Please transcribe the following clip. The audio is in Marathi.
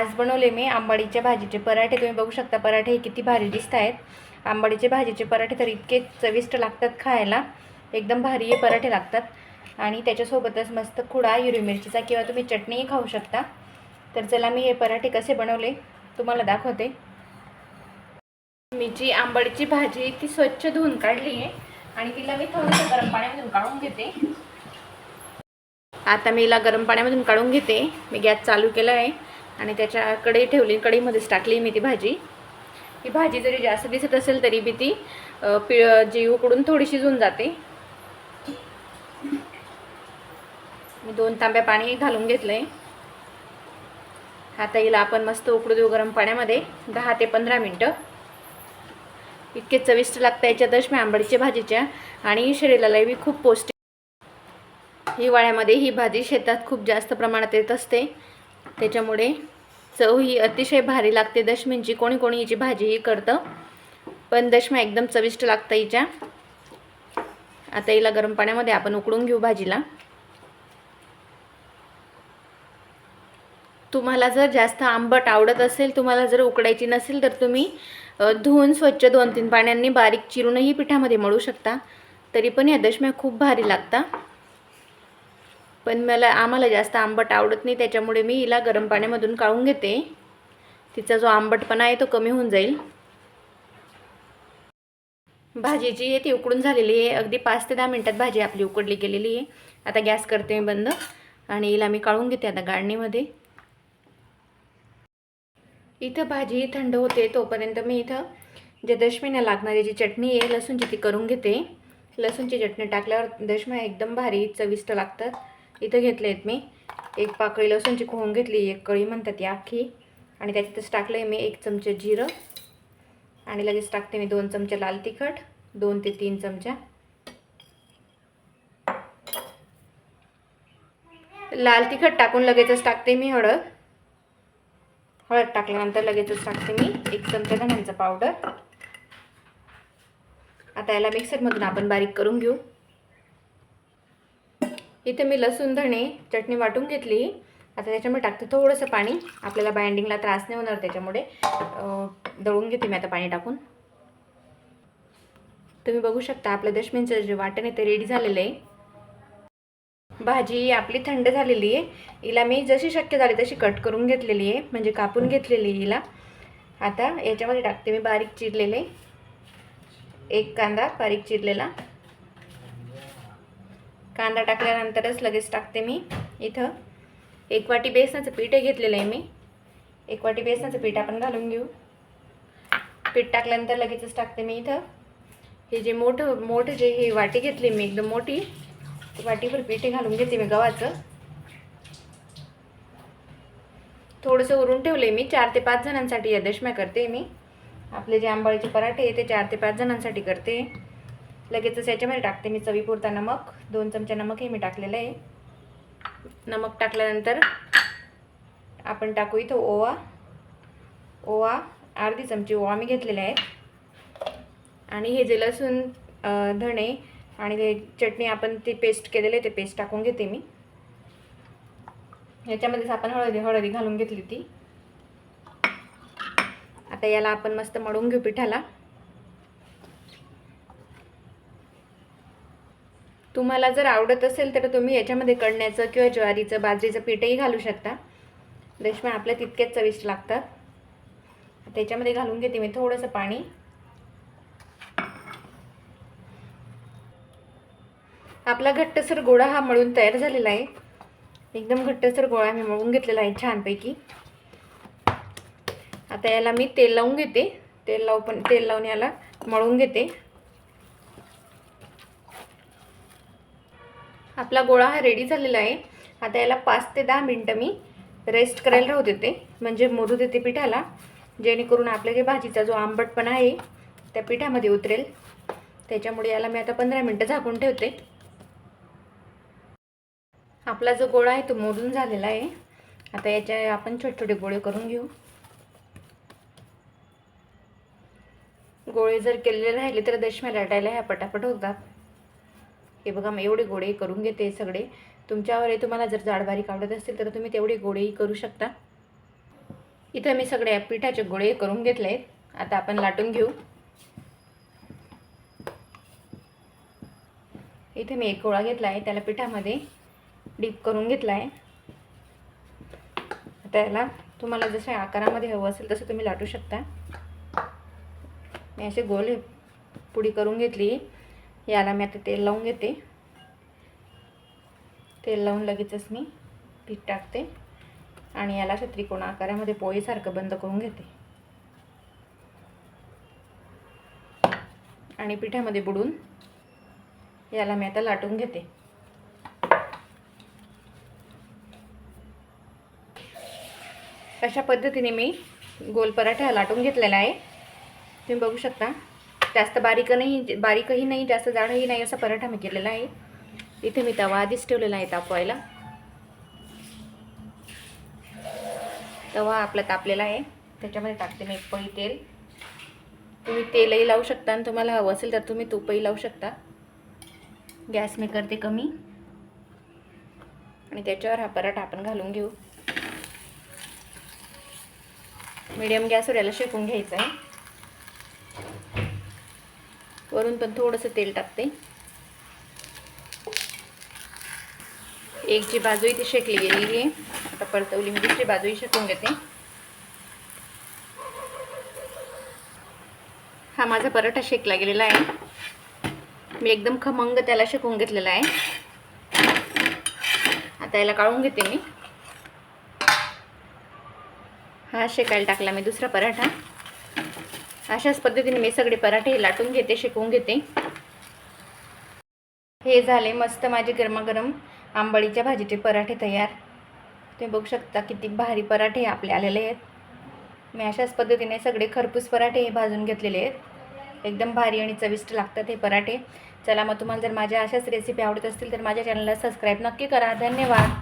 आज बनवले मी आंबाडीच्या भाजीचे पराठे. तुम्ही बघू शकता पराठे हे किती भारी दिसत आहेत. आंबाडीचे भाजीचे पराठे तर इतके चविष्ट लागतात खायला. एकदम भारी हे पराठे लागतात. आणि त्याच्यासोबतच मस्त खुडा हिरवी मिरचीचा किंवा तुम्ही चटणीही खाऊ शकता. तर चला मी हे पराठे कसे बनवले तुम्हाला दाखवते. मी जी आंबाडीची भाजी ती स्वच्छ धुवून काढली आहे. आणि तिला मी थोडंसं गरम पाण्यामधून काढून घेते. आता मी हिला गरम पाण्यामधून काढून घेते. मी गॅस चालू केला आहे. आणि त्याच्या कढई ठेवली कढईमध्येच टाकली मी ती भाजी. ही भाजी जरी जास्त दिसत असेल तरी बी ती पि जी उकडून थोडी शिजून जाते. मी दोन तांब्या पाणी घालून घेतलं आहे आता हिला आपण मस्त उकडू देऊ गरम पाण्यामध्ये दहा ते पंधरा मिनटं. इतके चविष्ट लागतं याच्या दशम्या आंबडीच्या भाजीच्या आणि शरीरालाही खूप पौष्टिक. हिवाळ्यामध्ये ही भाजी शेतात खूप जास्त प्रमाणात येत असते. त्याच्यामुळे चव ही अतिशय भारी लागते. दशमींची कोणी कोणी हिची भाजीही करतं. पण दशम्या एकदम चविष्ट लागतं हिच्या. आता हिला गरम पाण्यामध्ये आपण उकडून घेऊ भाजीला. तुम्हाला जर जास्त आंबट आवडत असेल तुम्हाला जर उकडायची नसेल तर तुम्ही धुवून स्वच्छ दोन तीन पाण्यांनी बारीक चिरूनही पिठामध्ये मळू शकता. तरी पण या दशम्या खूप भारी लागतात पण मला आम्हाला जास्त आंबट आवडत नाही त्याच्यामुळे मी हिला गरम पाण्यामधून काढून घेते. तिचा जो आंबटपणा आहे तो कमी होऊन जाईल. भाजी जी आहे ती उकडून झालेली आहे. अगदी पाच ते दहा मिनटात भाजी आपली उकडली गेलेली आहे. आता गॅस करते मी बंद आणि हिला मी काढून घेते आता गाळणीमध्ये. इथं भाजी थंड होते तोपर्यंत मी इथं जे दशमीला लागणारी जी चटणी आहे लसूणची ती करून घेते. लसूणची चटणी टाकल्यावर दशम्या एकदम भारी चविष्ट लागतात. इथं घेतले आहेत मी. एक पाकळी लसूणची खोहून घेतली एक कळी म्हणतात ती आखी आणि त्याच्यातच टाकलं आहे मी एक चमचे जिरं. आणि लगेच टाकते मी दोन चमचे लाल तिखट दोन ते तीन चमच्या लाल तिखट टाकून लगेचच टाकते मी हळद. हळद टाकल्यानंतर लगेचच टाकते मी एक चमचा धण्यांचा पावडर. आता याला मिक्सरमधून आपण बारीक करून घेऊ. इथे मी लसूण धणे चटणी वाटून घेतली. आता त्याच्यामुळे टाकते थोडंसं पाणी. आपल्याला बाइंडिंगला त्रास नाही होणार त्याच्यामुळे. दळून घेते मी आता पाणी टाकून. तुम्ही बघू शकता आपलं दशमींचं जे वाटण आहे ते रेडी झालेलं आहे. भाजी आपली थंड झालेली आहे. हिला मी जशी शक्य झाली तशी कट करून घेतलेली आहे. म्हणजे कापून घेतलेली आहे हिला. आता याच्यामध्ये टाकते मी बारीक चिरलेले. एक कांदा बारीक चिरलेला. कांदा टाकल्यानंतरच लगेच टाकते मी इथं. एक वाटी बेसनाचं पीठ हे घेतलेलं आहे मी. एक वाटी बेसनाचं पीठ आपण घालून घेऊ. पीठ टाकल्यानंतर लगेचच टाकते मी इथं. हे जे मोठं मोठं जे हे वाटी घेतली मी एकदम मोठी वाटीवर वाटीभर पीठ घालून घेते मी गव्हाचं. थोडंसं उरून ठेवले मी चार ते पाच जणांसाठी या दशम्या करते मी. आपले जे आंबाळीचे पराठे आहे ते चार ते पाच जणांसाठी करते. लगेचच याच्यामध्ये टाकते मी चवीपुरता नमक दोन चमचे नमक हे मी टाकलेलं आहे. नमक टाकल्यानंतर आपण टाकू इथं ओवा. ओवा अर्धी चमची ओवा मी घेतलेले आहेत. आणि हे जे लसूण धणे आणि ते चटणी आपण ती पेस्ट केलेली आहे ते पेस्ट टाकून घेते मी. याच्यामध्येच आपण हळदी हळदी घालून घेतली ती. आता याला आपण मस्त मळून घेऊ पिठाला. तुम्हाला जर आवडत असेल तर तुम्ही याच्यामध्ये कणण्याचं किंवा ज्वारीचं बाजरीचं पीठही घालू शकता. रेशमा आपल्या तितकेच चविष्ट लागतात. त्याच्यामध्ये घालून घेते मी थोडंसं पाणी. आपला घट्टसर गोळा हा मळून तयार झालेला आहे. एकदम घट्टसर गोळा मी मळून घेतलेला आहे छानपैकी. आता याला मी तेल लावून घेते. तेल लावून पण तेल लावून याला मळून घेते. आपला गोळा हा रेडी झालेला आहे. आता याला पाच ते दहा मिनटं मी रेस्ट करायला राहू देते. म्हणजे मोरू देते पिठाला. जेणेकरून आपल्या जे भाजीचा जो आंबटपणा आहे त्या पिठामध्ये उतरेल. त्याच्यामुळे याला मी आता पंधरा मिनटं झाकून ठेवते. आपला जो गोळा आहे तो मोडून झालेला आहे. आता याच्या आपण छोटे छोटे गोळे करून घेऊ. गोळे जर केलेले राहिले तर दशम्या लाटायला ह्या पटापट होतात. हे बघा मी एवढे गोळे करून घेते सगळे. तुमच्यावर आहे तुम्हाला जर जाडबारीक आवडत असतील तर तुम्ही तेवढे गोळेही करू शकता. इथं मी सगळे पिठाचे गोळे करून घेतले आहेत. आता आपण लाटून घेऊ. इथे मी एक गोळा घेतला आहे त्याला पिठामध्ये डीप करून घेतला आहे. आता याला तुम्हाला जसं आकारामध्ये हवं असेल तसं तुम्ही लाटू शकता. मी असे गोल पुडी करून घेतली. याला मी आता तेल लावून घेते. तेल लावून लगेचच मी पीठ टाकते. आणि याला असं त्रिकोण आकारामध्ये पोळीसारखं बंद करून घेते. आणि पिठामध्ये बुडून याला मी आता लाटून घेते. अशा पद्धतीने मी गोल पराठा लाटून घेतलेला आहे. तुम्ही बघू शकता. जास्त बारीक नाही बारीकही नाही जास्त जाडही नाही असा पराठा मी केलेला आहे. इथे मी तवा आधीच ठेवलेला आहे तापवायला. तवा आपला तापलेला आहे. त्याच्यामध्ये टाकते मी पळी तेल. तुम्ही तेलही लावू शकता आणि तुम्हाला हवं असेल तर तुम्ही तूपही लावू शकता. गॅस मी करते कमी. आणि त्याच्यावर हा पराठा आपण घालून घेऊ. मीडियम गॅसवर याला शेकून घ्यायचं आहे. वरून पण थोडंसं तेल टाकते. एक जी बाजू ती शेकली गेलेली आहे. आता परतवली मी दुसरी बाजूही शेकून घेते. हा माझा पराठा शेकला गेलेला आहे. मी एकदम खमंग त्याला शेकून घेतलेला आहे. आता याला काढून घेते मी. हा शेकायला टाकला मी दुसरा पराठा. अशाच पद्धतीने मी सगळे पराठे लाटून घेते शिकवून घेते. हे झाले मस्त माझे गरमागरम आंबळीच्या भाजीचे पराठे तयार. तुम्ही बघू शकता किती भारी पराठे आपले आलेले आहेत. मी अशाच पद्धतीने सगळे खरपूस पराठे हे भाजून घेतलेले आहेत. एकदम भारी आणि चविष्ट लागतात हे पराठे. चला मग तुम्हाला जर माझ्या अशाच रेसिपी आवडत असतील तर माझ्या चॅनलला सबस्क्राईब नक्की करा. धन्यवाद.